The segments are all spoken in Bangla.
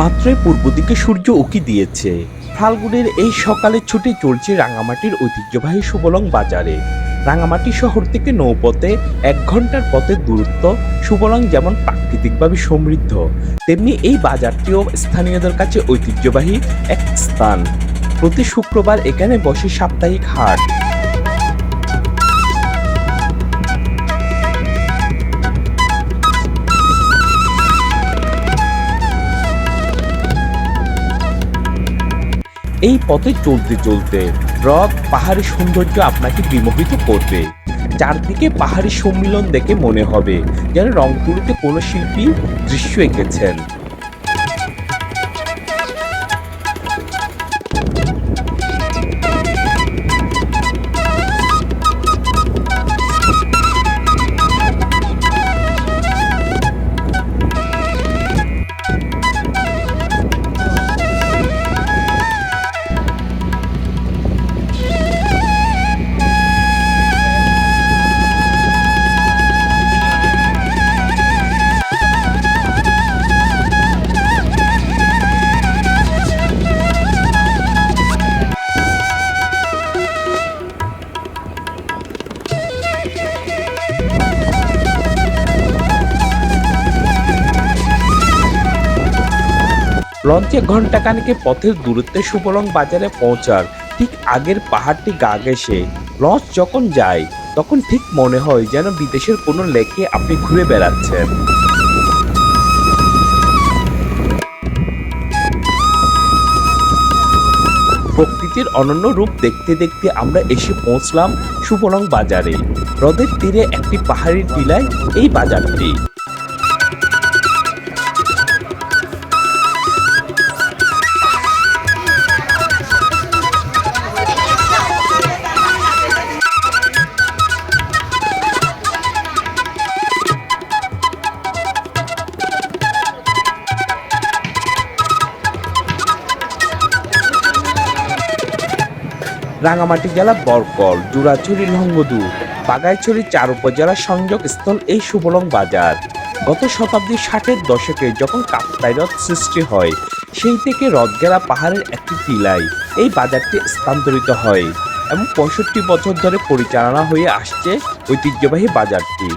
মাত্রই পূর্ব দিকে সূর্য উকি দিয়েছে। ফাল্গুনের এই সকালে ছুটে চলছে রাঙামাটির ঐতিহ্যবাহী সুবলং বাজারে। রাঙামাটি শহর থেকে নৌপথে এক ঘণ্টার পথে দূরত্ব, সুবলং যেমন প্রাকৃতিকভাবে সমৃদ্ধ, তেমনি এই বাজারটিও স্থানীয়দের কাছে ঐতিহ্যবাহী এক স্থান। প্রতি শুক্রবার এখানে বসে সাপ্তাহিক হাট এই পথে চলতে চলতে হ্রদ, পাহাড়ি সৌন্দর্য আপনাকে বিমোহিত করবে। চারদিকে পাহাড়ি সম্মিলন দেখে মনে হবে যেন রংপুরিতে কোনো শিল্পী দৃশ্য এঁকেছেন। লঞ্চে ঘণ্টা খানেকে পথের দূরত্বে সুবলং বাজারে পৌঁছার ঠিক আগের পাহাড়টি গা ঘেসে লঞ্চ যখন যায়, তখন ঠিক মনে হয় যেন বিদেশের কোনো লেকে আপনি ঘুরে বেড়াচ্ছেন। প্রকৃতির অনন্য রূপ দেখতে দেখতে আমরা এসে পৌঁছলাম সুবলং বাজারে। হ্রদের তীরে একটি পাহাড়ি টিলায় এই বাজারটি। রাঙামাটি জেলা বরকল জুরাছড়ি লঙ্গদু বাগাইছড়ি, চার উপজেলা সংযোগ স্থল এই সুবলং বাজার। গত শতাব্দীর ষাটের দশকে যখন কাপ্তাই হ্রদ সৃষ্টি হয়, সেই থেকে হ্রদগেরা পাহাড়ের একটি টিলায় এই বাজারটি স্থানান্তরিত হয় এবং পঁয়ষট্টি বছর ধরে পরিচালনা হয়ে আসছে ঐতিহ্যবাহী বাজারটি।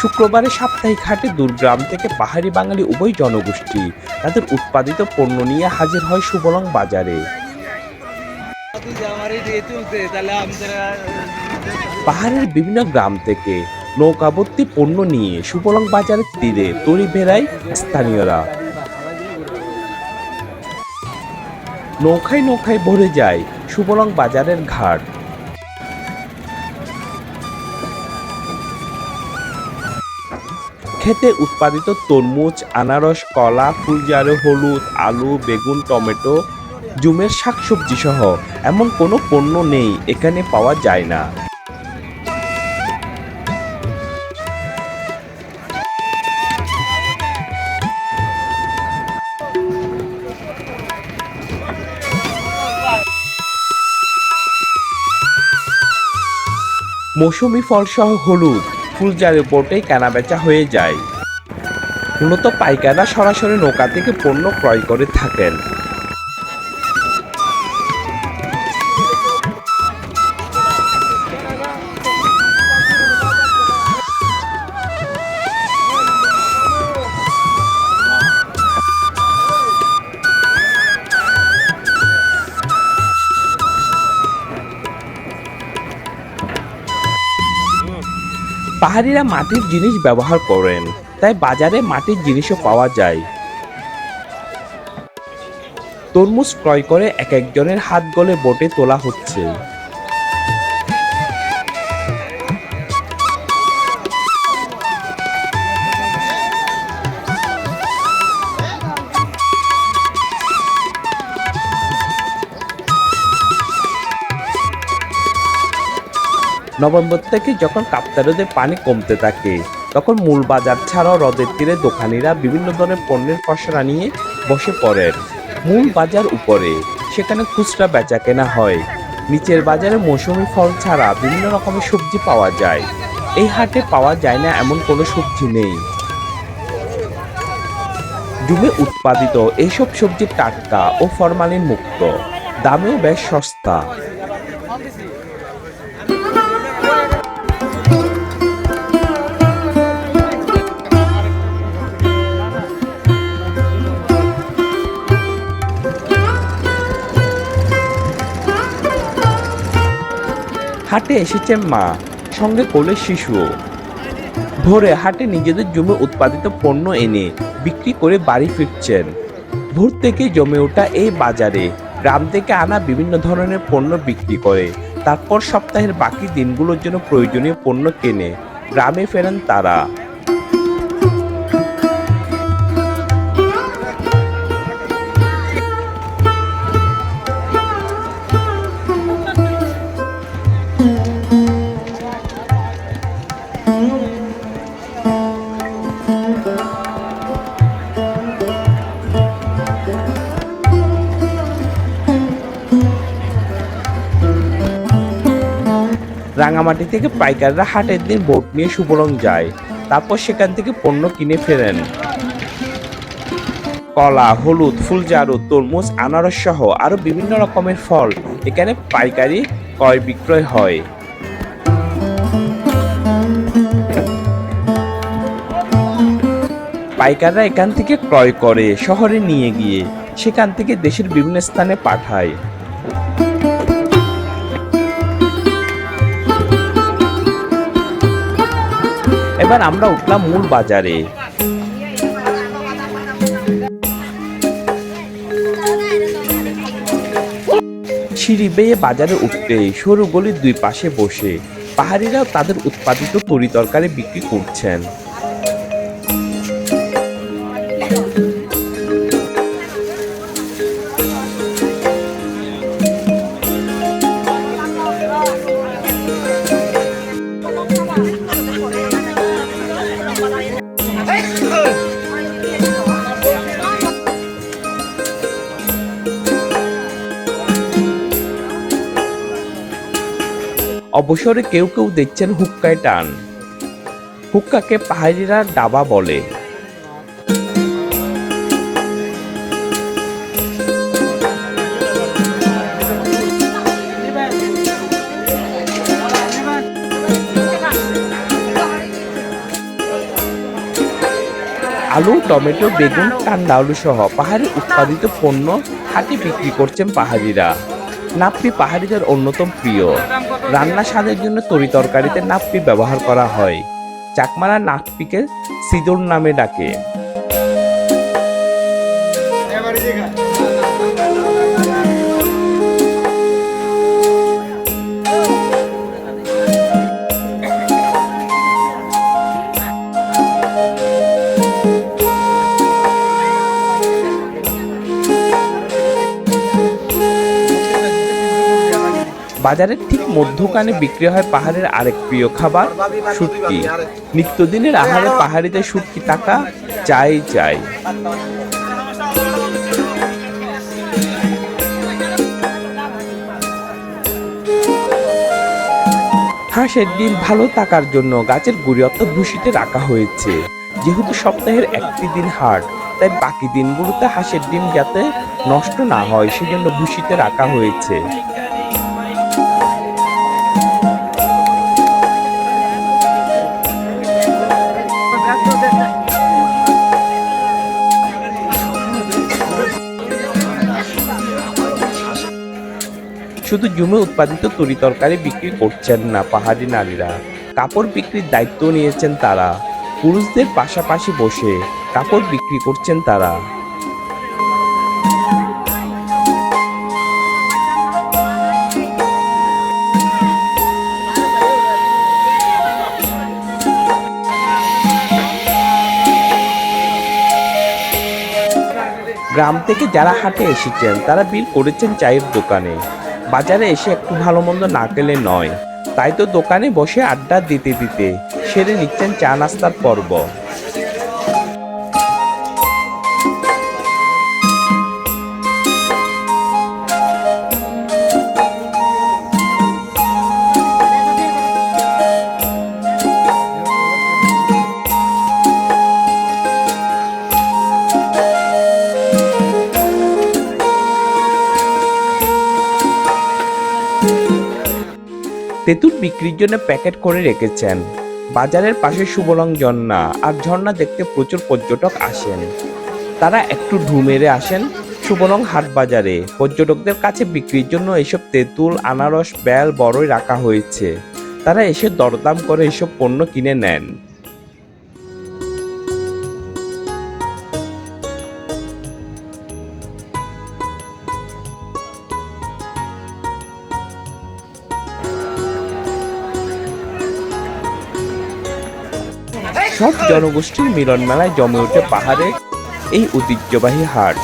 শুক্রবারে সাপ্তাহিক হাটে দূরগ্রাম থেকে পাহাড়ি বাঙালি উভয় জনগোষ্ঠী তাদের উৎপাদিত পণ্য নিয়ে হাজির হয় সুবলং বাজারে। পাহাড়ের বিভিন্ন গ্রাম থেকে নৌকাবর্তী পণ্য নিয়ে সুবলং বাজারের তীরে তরি বেড়ায় স্থানীয়রা। নৌকায় নৌকায় ভরে যায় সুবলং বাজারের ঘাট। খেতে উৎপাদিত তরমুজ, আনারস, কলা ফুলজারে হলুদ, আলু, বেগুন, টমেটো জুমের শাকসবজি সহ এমন কোনো পণ্য নেই, এখানে পাওয়া যায় না। মৌসুমি ফলসহ হলুদ, ফুলজারে বোটেই কেনাবেচা হয়ে যায়। মূলত পাইকাররা সরাসরি নৌকা থেকে পণ্য ক্রয় করে থাকেন। পাহাড়িরা মাটির জিনিস ব্যবহার করেন, তাই বাজারে মাটির জিনিসও পাওয়া যায়। তরমুজ ক্রয় করে এক একজনের হাত গলে বোটে তোলা হচ্ছে। নভেম্বর থেকে যখন কাপ্তা হ্রদে পানি কমতে থাকে, তখন মূল বাজার ছাড়াও হ্রদের তীরে দোকানিরা বিভিন্ন ধরনের পণ্যের ফসলা নিয়ে বসে পড়েন। মূল বাজার উপরে, সেখানে খুচরা বেচা কেনা হয়। নিচের বাজারে মৌসুমি ফল ছাড়া বিভিন্ন রকমের সবজি পাওয়া যায়। এই হাটে পাওয়া যায় না এমন কোনো সবজি নেই। জুমে উৎপাদিত এইসব সবজি টাটকা ও ফরমালিন মুক্ত দামেও বেশ সস্তা। হাটে এসেছে মা, সঙ্গে কোলে শিশুও। ভোরে হাটে নিজেদের জমি উৎপাদিত পণ্য এনে বিক্রি করে বাড়ি ফিরছেন। ভোর থেকে জমে ওঠা এই বাজারে গ্রাম থেকে আনা বিভিন্ন ধরনের পণ্য বিক্রি করে। তারপর সপ্তাহের বাকি দিনগুলোর জন্য প্রয়োজনীয় পণ্য কেনে গ্রামে ফেরেন তারা। রাঙামাটি থেকে পাইকাররা হাটের দিন বোট নিয়ে সুবরং যায়, তারপর সেখান থেকে পণ্য কিনে ফেরেন। কলা, হলুদ ফুলজারু তরমুজ, আনারস সহ আরও বিভিন্ন রকমের ফল এখানে পাইকারি ক্রয় বিক্রয় হয়। পাইকাররা এখান থেকে ক্রয় করে, শহরে নিয়ে গিয়ে সেখান থেকে দেশের বিভিন্ন স্থানে পাঠায়। এবার আমরা উঠলাম মূল বাজারে। সিঁড়ি বেয়ে বাজারে উঠতে সরু গলির দুই পাশে বসে পাহাড়িরাও তাদের উৎপাদিত তরি তরকারি বিক্রি করছেন। অবসরে কেউ কেউ দেখছেন হুক্কায় টান। হুক্কাকে পাহাড়িরা ডাবা বলে। আলু, টমেটো, বেগুন আলু সহ পাহাড়ি উৎপাদিত পণ্য হাটে বিক্রি করছেন পাহাড়িরা। নাপ্পি পাহাড়িদের অন্যতম প্রিয়। রান্না স্বাদের জন্য তরি তরকারিতে নাপ্পি ব্যবহার করা হয়। চাকমারা নাপ্পিকে সিদুর নামে ডাকে। বাজারের ঠিক মধ্যখানে বিক্রি হয় পাহাড়ের আরেক প্রিয় খাবার, শুটকি। নিত্যদিনের আহারে পাহাড়িদের শুটকি টাকা চাই চাই। হাঁসের ডিম ভালো থাকার জন্য গাছের গুড়ি অর্থাৎ রাখা হয়েছে। যেহেতু সপ্তাহের একটি দিন হাট, তাই বাকি দিনগুলোতে হাঁসের ডিম যাতে নষ্ট না হয়, সেজন্য ভুসিতে রাখা হয়েছে। শুধু জমি উৎপাদিত তরি তরকারি বিক্রি করছেন না পাহাড়ি নারীরা। কাপড় বিক্রির দায়িত্ব নিয়েছেন তারা। পুরুষদের পাশাপাশি বসে কাপড় বিক্রি করছেন তারা। গ্রাম থেকে যারা হাটে এসেছেন, তারা বিল করেছেন চায়ের দোকানে। বাজারে এসে একটু ভালো মন্দ না পেলে নয়। তাই তো দোকানে বসে আড্ডা দিতে দিতে সেরে নিচ্ছেন চা নাস্তার পর্ব। তেঁতুল বিক্রির জন্য প্যাকেট করে রেখেছেন। বাজারের পাশে সুবলং ঝর্ণা আর ঝর্ণা দেখতে প্রচুর পর্যটক আসেন। তারা একটু ঢু মেরে আসেন সুবলং হাট বাজারে। পর্যটকদের কাছে বিক্রির জন্য এসব তেঁতুল, আনারস, বেল, বড়ই রাখা হয়েছে। তারা এসে দরদাম করে এসব পণ্য কিনে নেন। সব জনগোষ্ঠীর মিলন মেলায় জমে ওঠে পাহাড়ে এই ঐতিহ্যবাহী হাট।